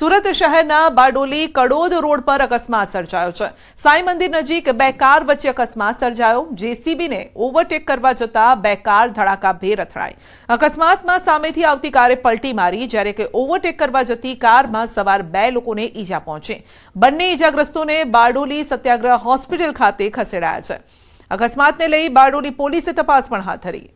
સુરત શહેરના બારડોલી કડોદ રોડ પર અકસ્માત સર્જાયો છે. સાંઈ મંદિર નજીક બે કાર વચ્ચે અકસ્માત સર્જાયો. જેસીબીને ઓવરટેક કરવા જતા બે કાર ધડાકાભેર અથડાઈ. અકસ્માતમાં સામેથી આવતી કારે પલટી મારી, જ્યારે કે ઓવરટેક કરવા જતી કારમાં સવાર બે લોકોને ઈજા પહોંચી. બંને ઈજાગ્રસ્તોને બારડોલી સત્યાગ્રહ હોસ્પિટલ ખાતે ખસેડાયા છે. અકસ્માતને લઈ બારડોલી પોલીસે તપાસ પણ હાથ ધરી.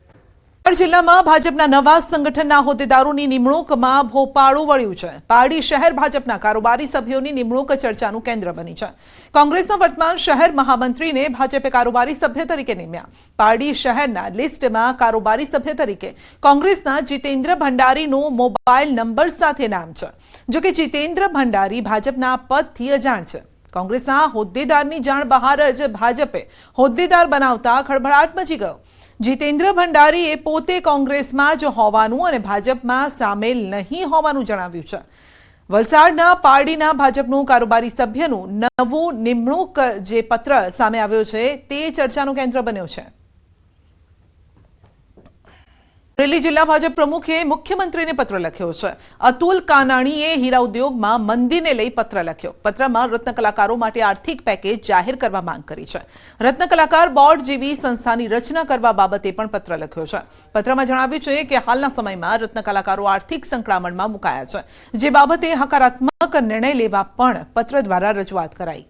જિલ્લામાં ભાજપના નવા સંગઠનના હોદ્દેદારોની નિમણૂકમાં ભોપાળું વળ્યું છે. પારડી શહેર ભાજપના કારોબારી સભ્યોની નિમણૂક ચર્ચાનું કેન્દ્ર બની છે. કોંગ્રેસના વર્તમાન શહેર મહામંત્રીને ભાજપે કારોબારી સભ્ય તરીકે નિમ્યા. પારડી શહેરના લિસ્ટમાં કારોબારી સભ્ય તરીકે કોંગ્રેસના જીતેન્દ્ર ભંડારીનું મોબાઈલ નંબર સાથે નામ છે. જોકે જીતેન્દ્ર ભંડારી ભાજપના પદથી અજાણ છે. કોંગ્રેસના હોદ્દેદારની જાણ બહાર જ ભાજપે હોદ્દેદાર બનાવતા ખળભળાટ મચી ગયો. જીતેન્દ્ર ભંડારીએ પોતે કોંગ્રેસમાં જ હોવાનું અને ભાજપમાં સામેલ નહીં હોવાનું જણાવ્યું છે. વલસાડના પારડીના ભાજપનું કારોબારી સભ્યનું નવું નિમણૂક જે પત્ર સામે આવ્યો છે, તે ચર્ચાનું કેન્દ્ર બન્યો છે. અમરેલી જિલ્લા ભાજપ પ્રમુખે મુખ્યમંત્રીને પત્ર લખ્યો છે. અતુલ કાનાણીએ હીરા ઉદ્યોગમાં મંદીને લઈ પત્ર લખ્યો. પત્રમાં રત્ન કલાકારો માટે આર્થિક પેકેજ જાહેર કરવા માંગ કરી છે. રત્ન કલાકાર બોર્ડ જેવી સંસ્થાની રચના કરવા બાબતે પણ પત્ર લખ્યો છે. પત્રમાં જણાવ્યું છે કે હાલના સમયમાં રત્ન કલાકારો આર્થિક સંકળામણમાં મુકાયા છે. જે બાબતે હકારાત્મક નિર્ણય લેવા પણ પત્ર દ્વારા રજૂઆત કરાઈ.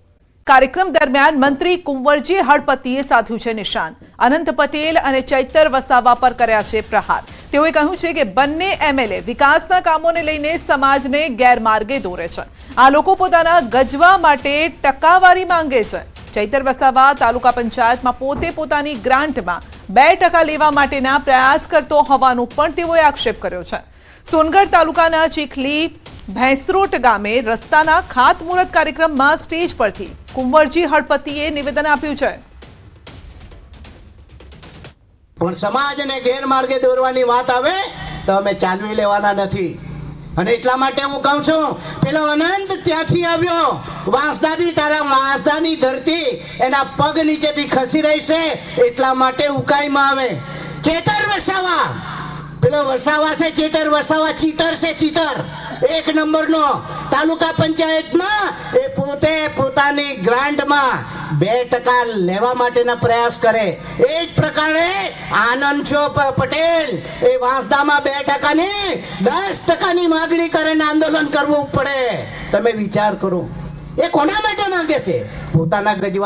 કાર્યક્રમ દરમિયાન મંત્રી કુંવરજી હળપતિએ સાધ્યું છે નિશાન. અનંત પટેલ અને ચૈતર વસાવા પર કર્યા છે પ્રહાર. તેઓએ કહ્યું છે કે બંને એમએલએ વિકાસના કામોને લઈને સમાજને ગેરમાર્ગે દોરે છે. આ લોકો પોતાના ગજવા માટે ટકાવારી માંગે છે. ચૈતર વસાવા તાલુકા પંચાયતમાં પોતે પોતાની ગ્રાન્ટમાં બે ટકા લેવા માટેના પ્રયાસ કરતો હોવાનો પણ તેઓએ આક્ષેપ કર્યો છે. સોનગઢ તાલુકાના ચીખલી ભેંસરોટ ગામે રસ્તાના ખાતમુહૂર્ત કાર્યક્રમમાં સ્ટેજ પરથી કુંવરજી હળપતિએ નિવેદન આપ્યું છે. પણ સમાજને ગેરમાર્ગે દોરવાની વાત આવે તો અમે ચાલવી લેવાના નથી. અને એટલા માટે હું કહું છું, પેલો અનંત ત્યાંથી આવ્યો. વાંસદાની તારા વાંસદાની ધરતી એના પગ નીચેથી ખસી રહી છે, એટલા માટે ઉકાઈમાં આવે. ચેતર વસાવા. પેલો વસાવા છે, ચેતર વસાવા, ચીતર છે, ચીતર. નંબરનો તાલુકા પંચાયતમાં એ પોતે પોતાની ગ્રાન્ટમાં બે ટકા લેવા માટેના પ્રયાસ કરે. એ જ પ્રકારે આનંદ છો પટેલ, એ વાંસદામાં બે ટકાની, દસ ટકાની માગણી કરે ને આંદોલન કરવું પડે. તમે વિચાર કરો. એ કોના માટે માંગે છે? પોતાના ગજવા